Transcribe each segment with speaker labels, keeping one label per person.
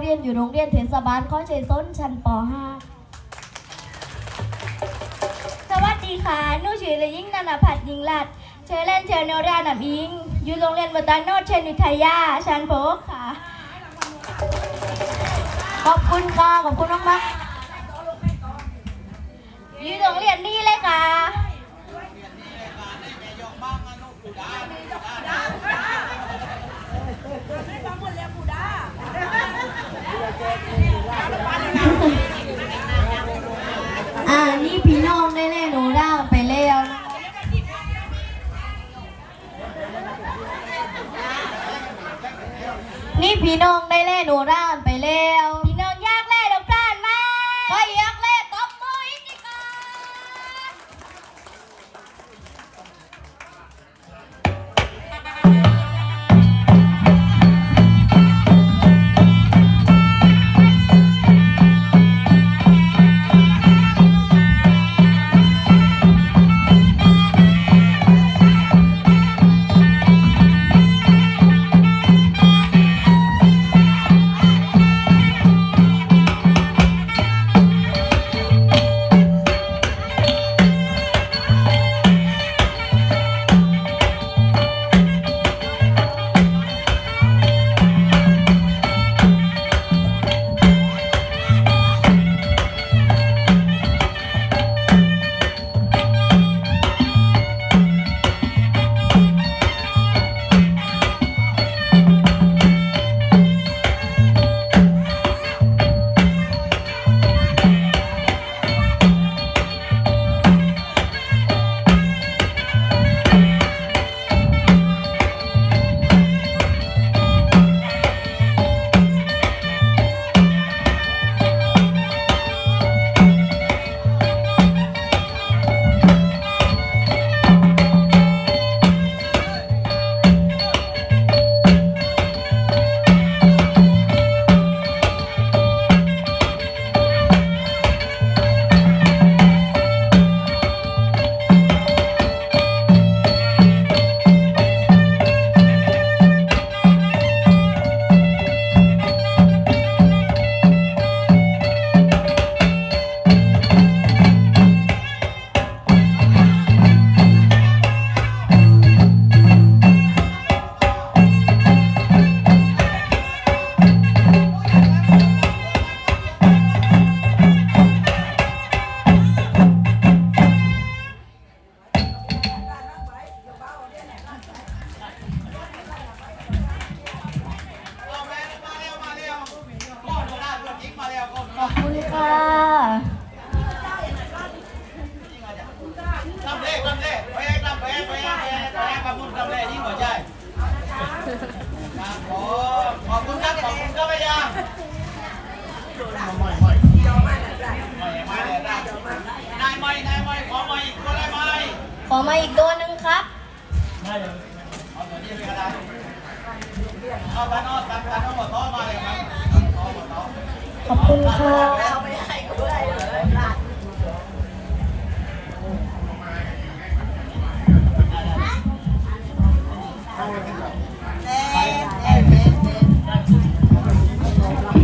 Speaker 1: เรียนอยู่โรงเรียนเทศบาลข้อชัยส้นชั้นป .5 สวัสดีค่ะหนูชื่อเด็กหญิงนันพัฒน์ยิงลัดเชื่อเล่นชื่อโนราหนำอิง อยู่โรงเรียนวัตาโนเชนุทยาชั้นป .6 ค่ะ ขอบคุณค่ะ ขอบคุณมากๆอยู่โรงเรียนนี้เลยค่ะ อ่านี่พี่น้องได้เล่นหนูร่างไปแล้วนะนี่พี่น้องได้เล่นหนูร่างไปแล้ว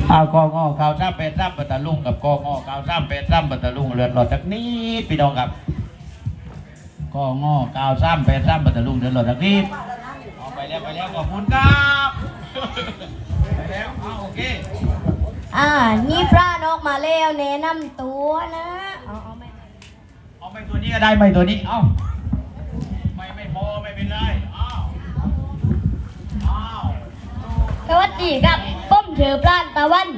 Speaker 1: เอากอ
Speaker 2: งอข่าวซ้ำเป็นซ้ำปัตตาลุงกับกองอข่าวซ้ำเป็นซ้ำปัตตาลุงเลือดหลอดจากนี้พี่น้องครับกองอข่าวซ้ำเป็นซ้ำปัตตาลุงเลือดหลอดจากนี้เอาไปแล้วไปแล้วขอบคุณครับไปแล้วเอาโอเค
Speaker 1: อ่านี่ปลานออกมาแล้วแนะนำตัวนะเอาเอาไม่
Speaker 2: เอาไม่ตัวนี้ก็ได้ไม่ตัวนี้เอาไม่ไม่พอไม่เป็นไร วั
Speaker 1: สดีครับป้อมเถือปลานตะวัน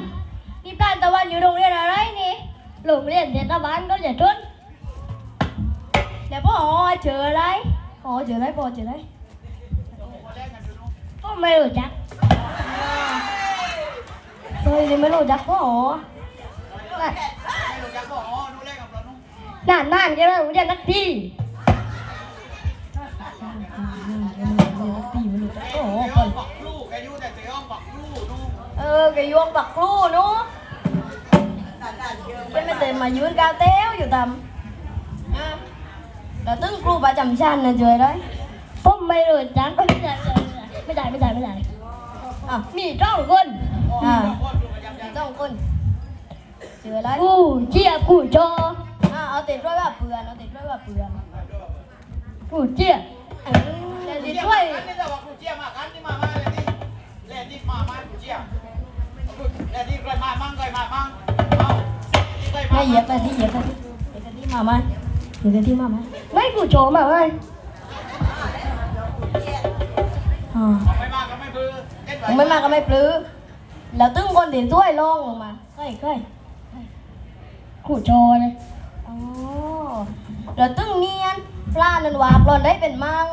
Speaker 1: นี่ปลานตะวันอยู่โรงเรียนอะไรนี่โรงเรียนเทศบาลก็จะชนเดี๋ยวพ่อเจออะไรพ่อเจออะไรพ่อเจออะไรพ่อไม่รู้จักเฮ้ยไม่รู้จักพ่อน่ะ
Speaker 2: ไม่รู้จักก็อ๋อดูเลขกับเรานุ่ง
Speaker 1: นานนานๆจะไม่รู้จักนักทีตีไม่รู้จักพ่อ
Speaker 2: เอ
Speaker 1: อแกยวงปักครูหนู้แกไม่เต็มมายืนกาวเต้วอยู่ตำอะแล้วตึ้งครูประจำชั้นนะช่วยได้ผมไม่รู้จักไม่ได้ไม่ได้ไม่ได้ไม่ได้อะมีจ้องคนอ่าจ้องคนเจอแล้วกูเจี๊ยบกูจออ่าเอาติดด้วยว่าเปลือนเอาติดด้วยว่าเปลือนกูเจี๊ยบเออแล้วติดด้วย
Speaker 2: นี่ แต่ว่ากูเยมากันที่มามาเลยนี่แล่ที่มามากูเจียแล่ที่เคยมามั่งเคยมามั่งเอาที่เคยมา
Speaker 1: ไม่เหยียบไปที่เหยียบไปที่เหยียบไปที่มามาเหยียบไปที่มามาไม่กูโจมาไม่อ่า
Speaker 2: ไม่มาก็ไม่บื้อเล่น
Speaker 1: มึงไม่มาก็ไม่ปลื้อแล้วตึ้งคนเด่นถ้วยลงลงมาใกล้ใกล้ขู่โจเลยอ๋อแล้วตึ้งเนียนปลานันวาปลอนได้เป็นมัง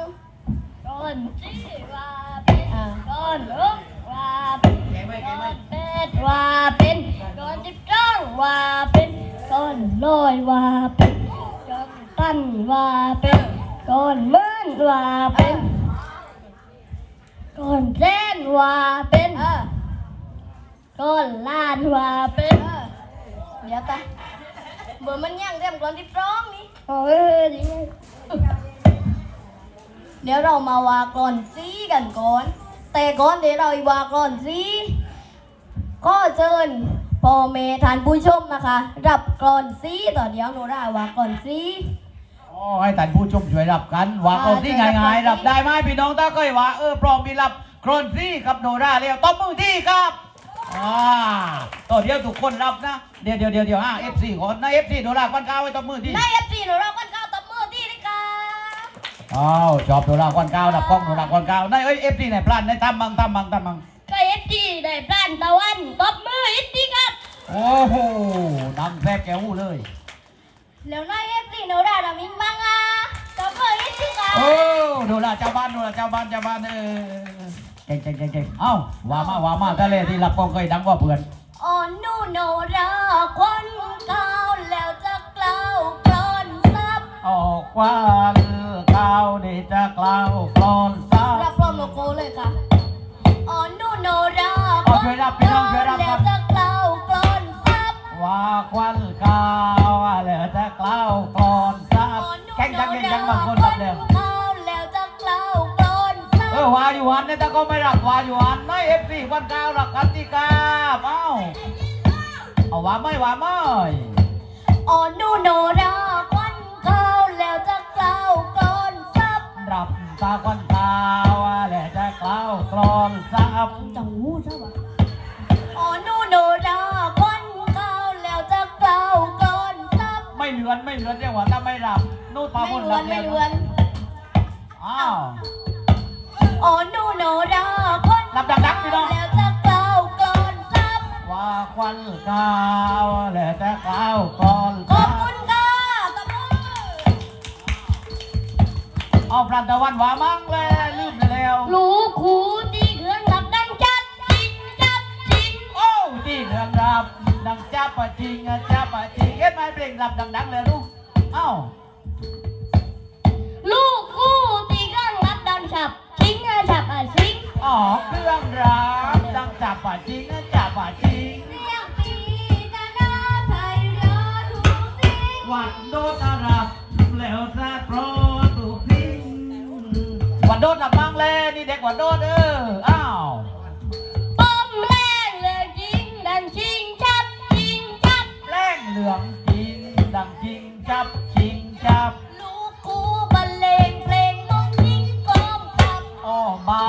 Speaker 1: ก้อนจี้วาเป็นก้อนเอิก ว่าเป็น
Speaker 2: เก่
Speaker 1: อนเป็ดว่าเป็นก้อนจิบจ้องว่าเป็นก้อนลอยว่าเป็นก้อนตั้นว่าเป็นก้อนมื่นว่าเป็นก้อนเส้นว่าเป็นก้อนลานว่าเป็นเดี๋ยวไปเบอร์มันยังเรียมก้อนที่ร้องนี่เออจริงเดี๋ยวเรามาวากรอนซีกันก่อน แต่ก่อนเดี๋ยวเราอีวากรอนซีก็เชิญพ่อเมทานผู้ชมนะคะ รับกรอนซีต่อเดี๋ยวหนูได้ว่ากรอนซี
Speaker 2: โอ้ให้ท่านผู้ชมช่วยรับกันว่าคนที่ง่ายๆรับได้ไหมพี่น้องถ้าเคยว่าเออพร้อมมีรับโครนซี่กับโนราเรียวตบมือที่ครับอ่าต่อเดี๋ยวทุกคนรับนะ เดี๋ยวเดี๋ยวเดี๋ยวเดี๋ยวอะ F4 ก่อนนะ F4 โนราควันก้าวไว้ตบมือที่
Speaker 1: ในเอฟซีหนูเราก็เข้าตบมือที่นี่ค่ะ
Speaker 2: อ้าวชอบโนราควันก้าวดับกล้องโนราควันก้าวในเอ้ย F4 ไหนพลาดในทำบังทำบังทำบัง
Speaker 1: ก็เอฟซีได้พลานตะวันตบมืออีกทีครับ
Speaker 2: โอ้โหดังแทบแก้วหูเลย
Speaker 1: แล้วในเอฟซีหนูได้เรามิงบังอะตบมืออีกทีครับ
Speaker 2: โอ้โนราเจ้าบ้านโนราเจ้าบ้านเจ้าบ้านเออเก่งเก่งเก่งเก่งเอ้าว่ามาว่ามาทะเลที่รับกล้องเคยดังกว่าเพื่อน
Speaker 1: อ่อนนูโนราควันก้าวแล้วจะ อ
Speaker 2: อกควันข้าวเดจะกล่าวกลอนซา
Speaker 1: รับพร้อมโลโก้เลยค่ะอ่อนนูโนรา
Speaker 2: เอาช่วยรับพี่น้องช่วยรับค
Speaker 1: แล้
Speaker 2: รั
Speaker 1: ว
Speaker 2: บ
Speaker 1: จะกล่าวกรอนซับ
Speaker 2: ว่าควันข้าวแล้วจะกล่าวกลอนซาแข่งจังแข่งจังบางคนรับแล้ว
Speaker 1: ข้าวแล้วจะกล่าวกรอนซับ
Speaker 2: เออวาอยู่วันเนี่ยแต่ก็ไม่รับวาอยู่วันไม่เอฟซีวันข้าวรับกันติกาเอ้าเอาว่าไม่ว่าไม่
Speaker 1: อ่อนนูโนรา ซับ
Speaker 2: รับตาควันข้าวแล้วจะกล่าวกลอนซา
Speaker 1: จังหูใช่ปะอ่อนูโนราควันข้าแล้วจะกล่าวกรอนซับ
Speaker 2: ไม่เลือนไม่เลือนเรียกว่าถ้าไม่รับนู่นปา
Speaker 1: ไม่
Speaker 2: บน
Speaker 1: เลื
Speaker 2: รั
Speaker 1: อบนไม่
Speaker 2: แล้ว
Speaker 1: เลือน
Speaker 2: อ้าว
Speaker 1: อ่อนูโนราควัน
Speaker 2: รับดังๆพี่น้อง
Speaker 1: แล้วจะกล่าวกรอนซับ
Speaker 2: ว่าควันข้าวแล้วจะกล่าวกลอนซา
Speaker 1: บ
Speaker 2: เอาพรันตะวันว่ามั่งเลยลืมไปแล้ว
Speaker 1: รู้ครูที่เครื่องรับดังจัดจริงจัดจริง
Speaker 2: โอ้ที่เรื่องรับดังจ้าปะจริงอะจ้าปะจริงเอ็ดไม่เพลงรับดังๆเลยลูกเอ้า
Speaker 1: ลูกครูที่เครื่องรับดังฉับจริงอะฉับอะจริง
Speaker 2: อ๋อเครื่องรับดังจ้าปะจริงอะจ้าปะจริง
Speaker 1: เสียงปีนานาไพเราะทุกสิ่ง
Speaker 2: วัดโดดอารับแล้วซาโปรตุพิง วัดโดดหลับมั่งเลยนี่เด็กวัดโดดเอออ้าว
Speaker 1: ป้อมแรงเลยจริงดังจริงชับจริงชับ
Speaker 2: แรงเหลืองจริงดังจริงจับจริงจับ
Speaker 1: ลูกครูบรรเลงเพลงมงยิงกองทัพ
Speaker 2: อ้อบ้า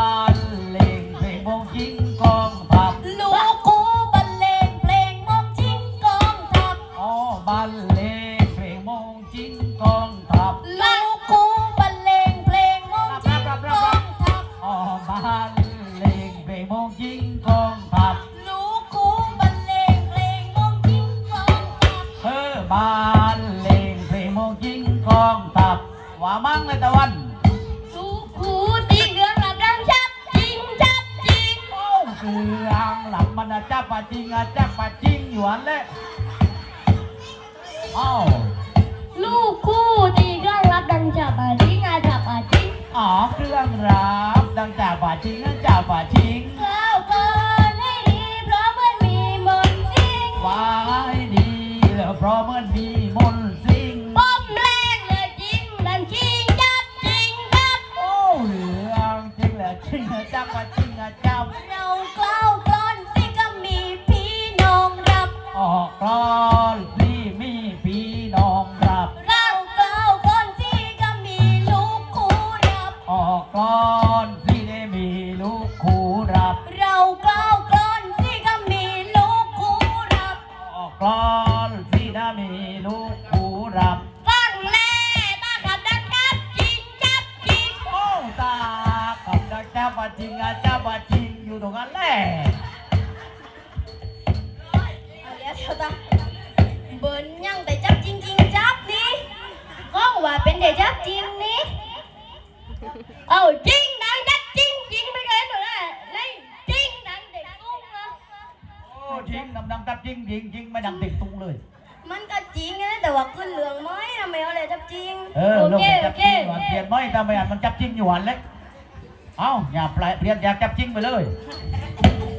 Speaker 2: าอ
Speaker 1: ย่า
Speaker 2: เปลี่ยน
Speaker 1: เปลี่ยนอ
Speaker 2: ยา
Speaker 1: กจับจริงไป
Speaker 2: เลย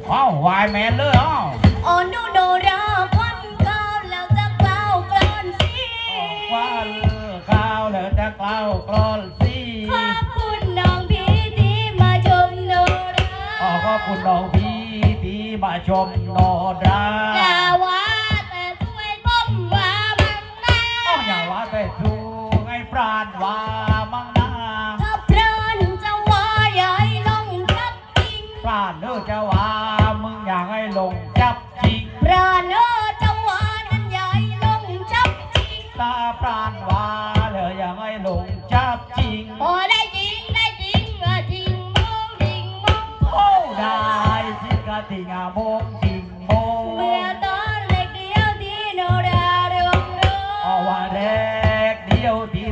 Speaker 2: เอ้าวายแมนเลยเอ้า
Speaker 1: อ๋อนูโนราคนเก่าแล้วจะกล่าวกลอนสิ
Speaker 2: ว่าเลือข้าวแล้วจะกล่าวกรอนสิ
Speaker 1: ขอบคุณน้องพี่ที่มาชมโนรา
Speaker 2: อ๋อขอบคุณน้องพี่ที่มาชมโนดรา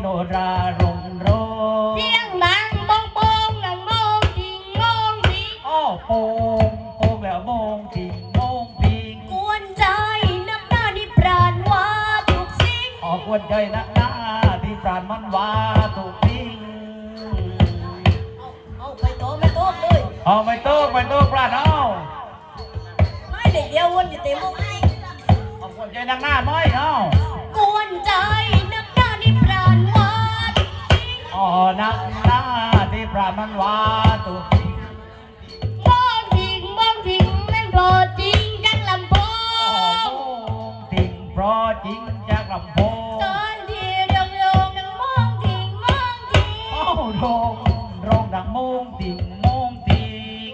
Speaker 2: โนรารงโร
Speaker 1: เสียงดังบ้องบ้องนังมองจริงมองจริง
Speaker 2: อ้อโป่งโป่งแล้วโมงติงโมงติง
Speaker 1: กวนใจน้ำหน้าที่ปราณว่าทุกสิ่ง
Speaker 2: ออกวนใจนักหน้าที่ปราณมันว่าถูกทิ้ง
Speaker 1: เอาไปโตไม่โตเลย
Speaker 2: เอาไม่โต๊ะไม่โต๊ะปราณเอา
Speaker 1: ไม่เด็กเดียววนอยู่เต็มห้อง
Speaker 2: เอาวนใจนักหน้าไม่เอา
Speaker 1: กวนใจ นัก
Speaker 2: หน้าที่ปราณมันว่าถูกทิ้ง
Speaker 1: มองจริงมองจริงแม่นโปรดจริงจังลำโพ
Speaker 2: อ้องโมงติงเพราะจริงจากลำโพง
Speaker 1: ตอนที่เรื่องโยงนังมองจริงมองจริง
Speaker 2: โอ้โรงโรงดังโมงติงโมงติง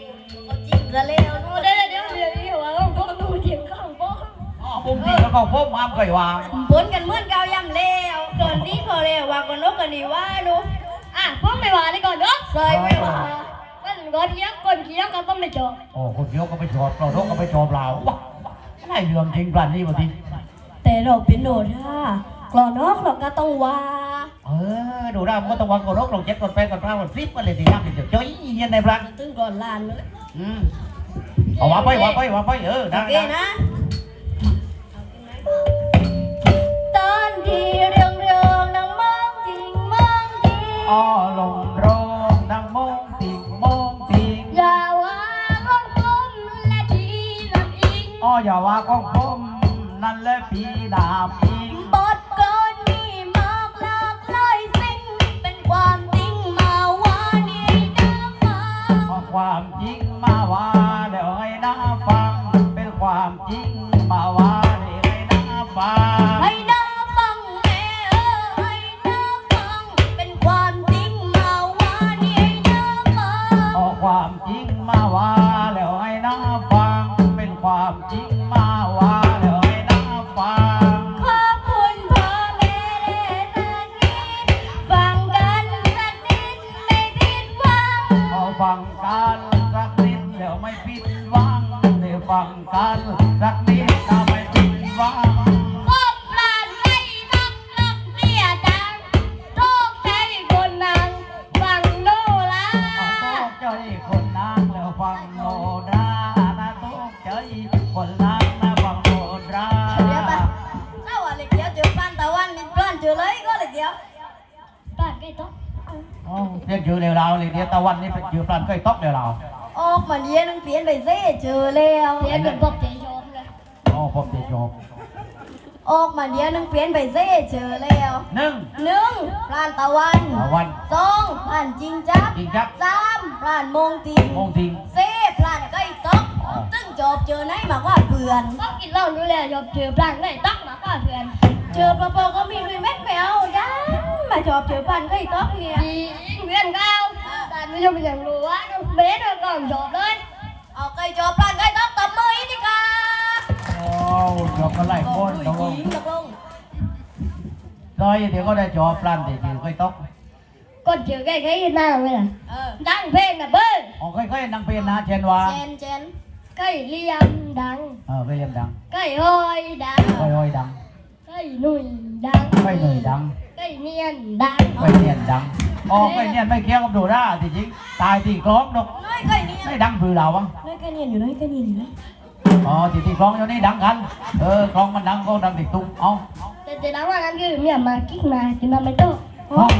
Speaker 1: จริงซะแล้วดูได้เดี๋ยวเดี๋ยวนี้ว่าต้องพบดูเถียงข้างโป๊ะ
Speaker 2: อ๋อผมติงแล้วก็พบมามเคยวาง
Speaker 1: ผลกันเหมื่อนเก่าย่ำแล้ว ก่อนที่พอแล้วว่าก่อนนกกันดีว่าดูอะพ่อไม่ว่าเลยก่อนเนาะใส่ไม่ว่าก็ก่อนเคี้ยวก่อนเคี้ยวก็ต้องไม่จบ
Speaker 2: โอ้คนเดียวก็ไปชอบเราโรก็ไปชอบเราว้าอะไรเรื่องจริงปลานนี่วะที
Speaker 1: แต่เราเป็นโดท่ากลอนนอกเราก็ต้องว่า
Speaker 2: เออดูได้มันก็ต้องวางกดรกลงเจ็ดกดแปดกดเก้ากดสิบก็เลยทีนั่งเดี๋ยวจ้อยเย็นในปลาน
Speaker 1: ตึงก่อนลานเลย
Speaker 2: อืมเอาว่าไปว่าไปว่าไปเออ
Speaker 1: โอ
Speaker 2: ได้
Speaker 1: เค
Speaker 2: ได้
Speaker 1: นะตอนที่เรื่อง อ๋อ
Speaker 2: ลงโรงดังโมงติงโมงติง
Speaker 1: อย่าว่าของผมและที่ลำอิง
Speaker 2: อ๋ออย่าว่าของผมนั่นแหละพี่ดาบอิง
Speaker 1: บทกลอนมีมากหลากหลายสิ่งเป็นความจริงมาว่านี่นะฟัง
Speaker 2: เอาความจริงมาว่าเดี๋ยวให้น้าฟังเป็นความจริงมาว่าเดี๋ยวให้น้าฟัง ฟังกันสักนิดแล้วไม่ผิดหวัง
Speaker 1: พบปลานไม่นักนักเสียจังทุกใจคนนังฟังโนรา
Speaker 2: เอาตกใจคนนั่งแล้วฟังโนรา นะตกใจคนนั่งนะฟังโนรา
Speaker 1: เดี๋ยวไปถ้าว่าเล็กเดียวเจอปานตะวันนี่ปานเจอเลยก็เล็กเดียวปานใกล้ต๊อก
Speaker 2: อ๋อเรียกชื่อเร็วเราเลยเดียวตะวันนี่เป็นชื่อปลานเคยตอกเร็วเรา
Speaker 1: ออกมาเดียวนึงเปลี่ยนไปเซ่เจอแล้วเปลี่ยนเป็นพวกเจยอมเลย
Speaker 2: อ๋อผมจะจบ
Speaker 1: ออกมาเดียวนึงเปลี่ยนไปเซ่เจอแล้ว
Speaker 2: หนึ่ง
Speaker 1: หนึ่งพลานตะวัน
Speaker 2: ตะวัน
Speaker 1: สองพลานจริงจับ
Speaker 2: จริงครับ
Speaker 1: สามพลานโมงติง
Speaker 2: โมงทิง
Speaker 1: เซ่พลานใกล้ต๊อกตึ้งจอบเจอไหนมากว่าเพื่อน
Speaker 3: ต้องกินเหล้าดูแลยอมเจอพลางได้ตักมากกว่าเพื่อน
Speaker 1: เจอปะปก็มีด้วยเม็ดแมวด้านมาจอบเจอพลานใกล้ต๊อกเนี่ย
Speaker 3: ดีเพื่อนเก้าแต่ไม่ยอมอย่างรู้ว่าเบสก่อนจบเลย
Speaker 1: เอาใกล้จอบพลานใกล้ต๊อกตบมืออีกทีค่ะ
Speaker 2: โอ้จบกันไล่คนตกลง
Speaker 1: ตกลง
Speaker 2: ซอยเดี๋ยวก็ได้จอปลันเดี๋ยวค่อยตก
Speaker 3: ก็เจอใกล้ๆหน้าเลยล่ะ
Speaker 1: เออ
Speaker 3: ดังเพลงนะเบิ้ล
Speaker 2: อ๋อค่อยๆนั่งเป็นนะเชนวา
Speaker 1: เจนเจน
Speaker 3: ใกล้เลียมดัง
Speaker 2: เออไปเรียนดัง
Speaker 3: ใกล้หอยดัง
Speaker 2: ค่อยๆดัง
Speaker 3: ใกล้หนุ่ยดัง
Speaker 2: ค่อยเหนื่อยดัง
Speaker 3: ใกล้เนียนดัง
Speaker 2: ค่อยเนียนดัง อ๋อค่อยเนียนไม่เคี้ยวกับดูด้าจริงๆตายตีกลองนก
Speaker 1: น้อยใกล้เนี่ย
Speaker 2: ไม่ดังผือเราวะ
Speaker 1: น้อยใกล้เนี่ยอยู่น้อยใกล้เนี่ยอยู่น้อย
Speaker 2: อ๋อตีตีกลองอยู่นี่ดังกันเออกลองมันดังก็ดังติดตุ้มเอา
Speaker 3: แต่จะดังว่านั้นคือเมียมากิ๊กมาจะมาไม่โต
Speaker 2: ห้อง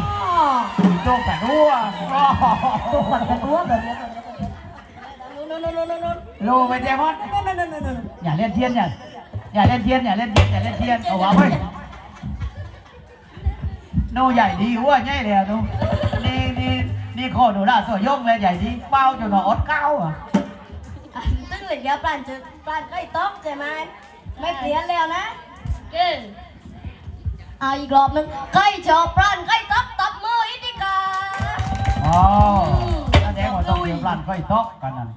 Speaker 2: ตีโจ๊กแต่รั่ว
Speaker 1: ตัวขวัญกระตัวแบบนี้นู่นนู่นนู่นนู่นนู่น
Speaker 2: โลไปเจมอน
Speaker 1: นู่นนู่นนู่น
Speaker 2: อย่าเล่นเทียนอย่าอย่าเล่นเทียนอย่าเล่นเทียนอย่าเล่นเทียนเอาวะเว้ย โนใหญ่ดีหัวใหญ่เลยอะนูนี่นี่นี่ข้อดูด้าตัวยงเลยใหญ่ดีเป้าจนหนออดเก้าอะ
Speaker 1: ตึ้งเหล็กยาปลานจะปลานใกล้ต๊อกใช่ไหมไม่เปลี่ยนแล้วนะ
Speaker 3: คือ
Speaker 1: เอาอีกรอบนึงใกล้จอบปลานใกล้ต๊อกตบมืออีกทีค่ะ
Speaker 2: อ๋อแสดงว่าต้องเตรียมร้านค่อยตอกกันนั่น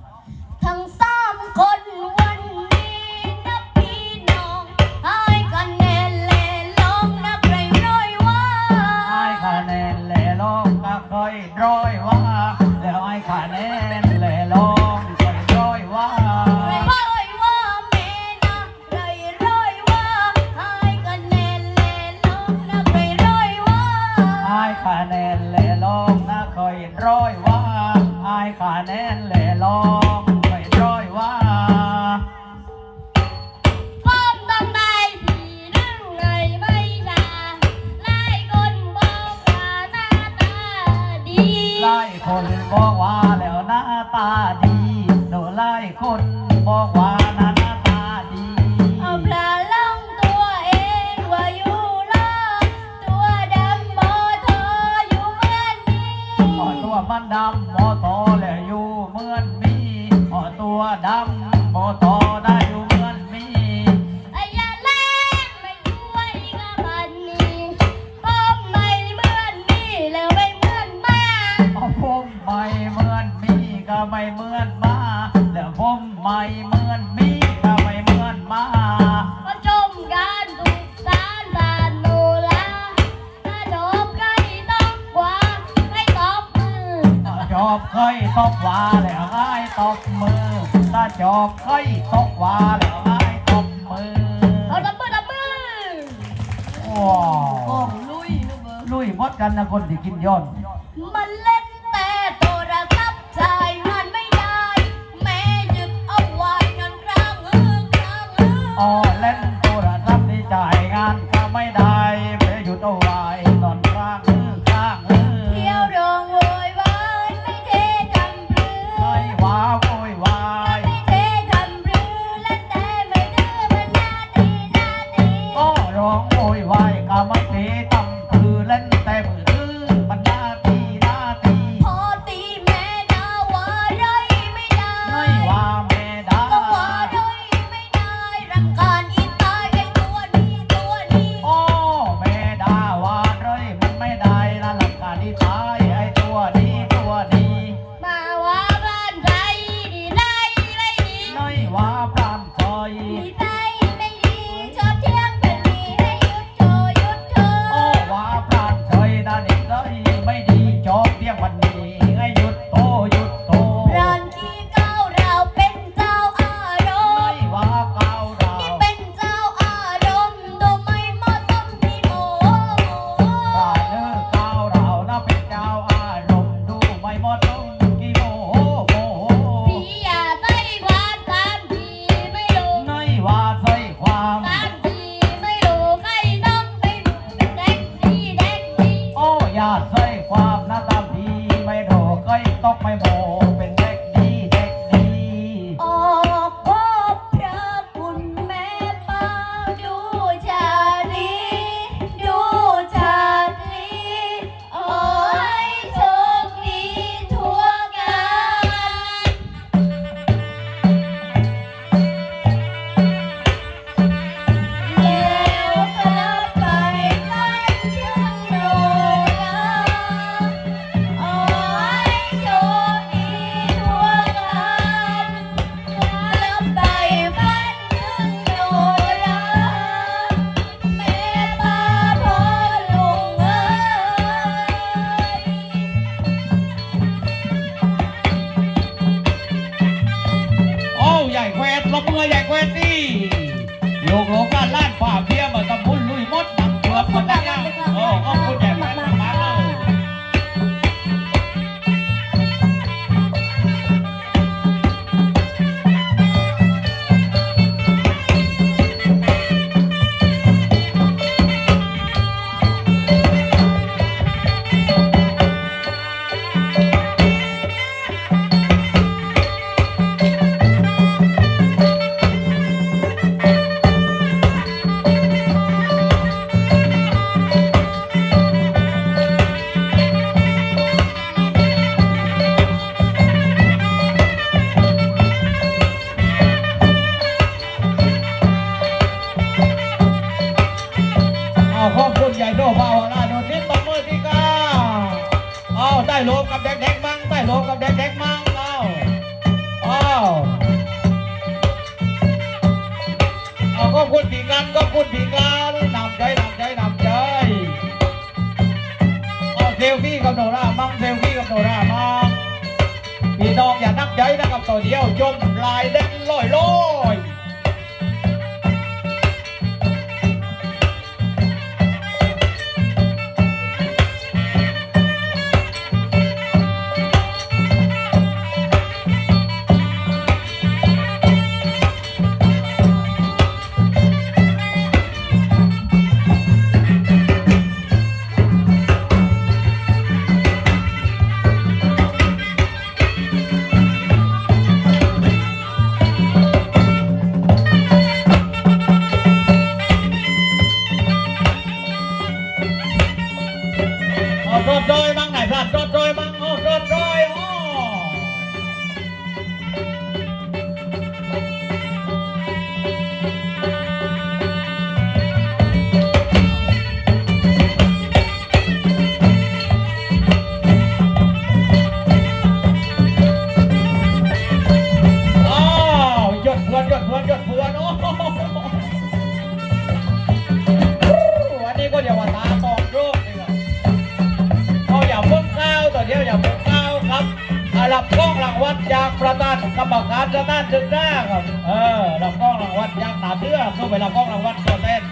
Speaker 1: กรรมกา
Speaker 2: ร
Speaker 3: สถา
Speaker 2: น
Speaker 1: ศึก
Speaker 2: ษาครับเออรับกล้องรางวัลจากหนาเสื้อเข้าไปรับกล้องรางวัลตัวเต้น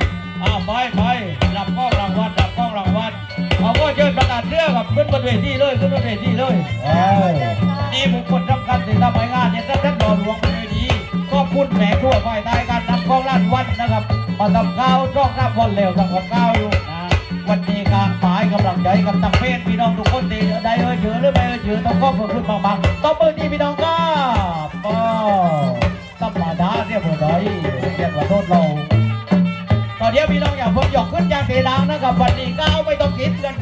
Speaker 2: อ้าวไปไปรับกล้องรางวัลรับกล้องรางวัลเอาก็เชิญประธานเสื้อครับขึ้นบนเวทีเลยขึ้นบนเวทีเลยเออนี่บุคคลสำคัญที่ทำให้งานเนี่ยท่านท่านรอหลวงไปเลยดีก็พูดแหมทั่วฝ่ายใต้การนำกล้องล้านวัดนะครับมาทำข้าวช่องน้ำวันเร็วทำกับข้าวอยู่นะวันนี้การหมายกำลังใจกับตังเพศพี่น้องทุกคนดีได้เอ่ยเจือหรือไม่เอ่ยเจือต้องขอบคุณมากๆต้องมือดีพี่น้องค เดี๋ยวพี่น้องอย่าเพิ่งหยอกขึ้นจากเทดังนะครับวันนี้ก้าวไม่ต้องคิดกัน